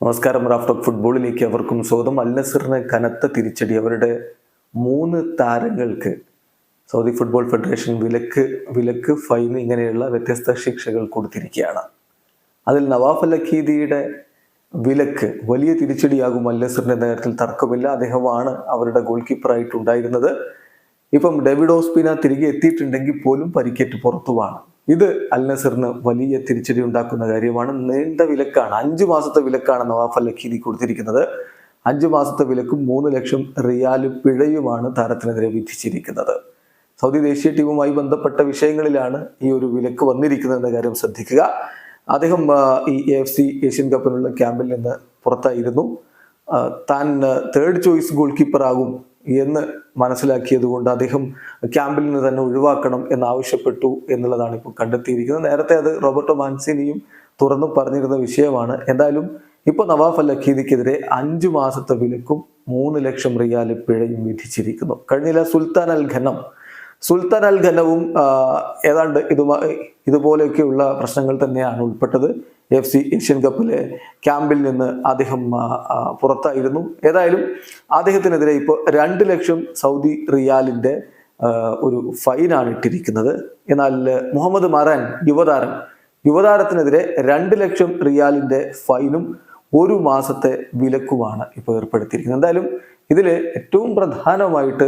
നമസ്കാരം റാഫ്റ്റോക്ക് ഫുട്ബോളിലേക്ക് അവർക്കും സ്വാഗതം. അൽ നസറിന് കനത്ത തിരിച്ചടി. അവരുടെ മൂന്ന് താരങ്ങൾക്ക് സൗദി ഫുട്ബോൾ ഫെഡറേഷൻ വിലക്ക് വിലക്ക് ഫൈൻ ഇങ്ങനെയുള്ള വ്യത്യസ്ത ശിക്ഷകൾ കൊടുത്തിരിക്കുകയാണ്. അതിൽ നവാഫ് അൽ അഖീദിയുടെ വിലക്ക് വലിയ തിരിച്ചടിയാകും അൽ നേരത്തിൽ തർക്കമില്ല. അദ്ദേഹമാണ് അവരുടെ ഗോൾ കീപ്പറായിട്ടുണ്ടായിരുന്നത് ഇപ്പം ഡേവിഡ് ഓസ്പിന തിരികെ എത്തിയിട്ടുണ്ടെങ്കിൽ പോലും പരിക്കേറ്റ് പുറത്തുമാണ് ഇത് അൽ നസറിന് വലിയ തിരിച്ചടി ഉണ്ടാക്കുന്ന കാര്യമാണ്. നീണ്ട വിലക്കാണ് അഞ്ചു മാസത്തെ വിലക്കാണ് നവാഫ് അൽ കൊടുത്തിരിക്കുന്നത്. അഞ്ചു മാസത്തെ വിലക്കും മൂന്ന് ലക്ഷം റിയാലും പിഴയുമാണ് താരത്തിനെതിരെ വിധിച്ചിരിക്കുന്നത്. സൗദി ദേശീയ ടീമുമായി ബന്ധപ്പെട്ട വിഷയങ്ങളിലാണ് ഈ ഒരു വിലക്ക് വന്നിരിക്കുന്നത് എന്ന കാര്യം ശ്രദ്ധിക്കുക. അദ്ദേഹം ഈ എഫ് സി ഏഷ്യൻ കപ്പിനുള്ള ക്യാമ്പിൽ നിന്ന് പുറത്തായിരുന്നു. താൻ തേർഡ് ചോയ്സ് ഗോൾ കീപ്പർ ആകും എന്ന് മനസ്സിലാക്കിയതുകൊണ്ട് അദ്ദേഹം ക്യാമ്പിൽ നിന്ന് തന്നെ ഒഴിവാക്കണം എന്നാവശ്യപ്പെട്ടു എന്നുള്ളതാണ് ഇപ്പോൾ കണ്ടെത്തിയിരിക്കുന്നത്. നേരത്തെ അത് റോബർട്ടോ മാൻസിനിയും തുറന്നു പറഞ്ഞിരുന്ന വിഷയമാണ്. എന്തായാലും ഇപ്പോൾ നവാഫ് അൽ അഖീദിക്കെതിരെ അഞ്ചു മാസത്തെ വിലക്കും മൂന്ന് ലക്ഷം റിയാൽ പിഴയും വിധിച്ചിരിക്കുന്നു. കഴിഞ്ഞില്ല സുൽത്താൻ അൽ ഖനം സുൽത്താൻ അൽ ഖനവും ഏതാണ്ട് ഇതുമായി ഇതുപോലെയൊക്കെയുള്ള പ്രശ്നങ്ങൾ തന്നെയാണ് ഉൾപ്പെട്ടത്. എഫ് സി ഏഷ്യൻ കപ്പിലെ ക്യാമ്പിൽ നിന്ന് അദ്ദേഹം പുറത്തായിരുന്നു. ഏതായാലും അദ്ദേഹത്തിനെതിരെ ഇപ്പോൾ രണ്ട് ലക്ഷം സൗദി റിയാലിന്റെ ഒരു ഫൈനാണ് ഇട്ടിരിക്കുന്നത്. എന്നാൽ മുഹമ്മദ് മറാൻ യുവതാരം യുവതാരത്തിനെതിരെ രണ്ട് ലക്ഷം റിയാലിന്റെ ഫൈനും ഒരു മാസത്തെ വിലക്കുമാണ് ഇപ്പോൾ ഏർപ്പെടുത്തിയിരിക്കുന്നത്. എന്തായാലും ഇതിൽ ഏറ്റവും പ്രധാനമായിട്ട്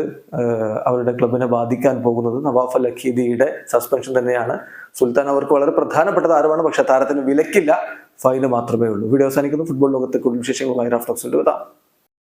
അവരുടെ ക്ലബിനെ ബാധിക്കാൻ പോകുന്നത് നവാഫ് അൽ അഖീദിയുടെ സസ്പെൻഷൻ തന്നെയാണ്. സുൽത്താൻ അവർക്ക് വളരെ പ്രധാനപ്പെട്ട താരമാണ് പക്ഷേ താരത്തിന് വിലക്കില്ല. ഫൈന് മാത്രമേ ഉള്ളൂ. വീഡിയോ അവസാനിക്കുന്നു. ഫുട്ബോൾ ലോകത്തെ കൂടുതൽ വിശേഷങ്ങളുമായി റാഫ്റ്റോക്സിൽ എത്താം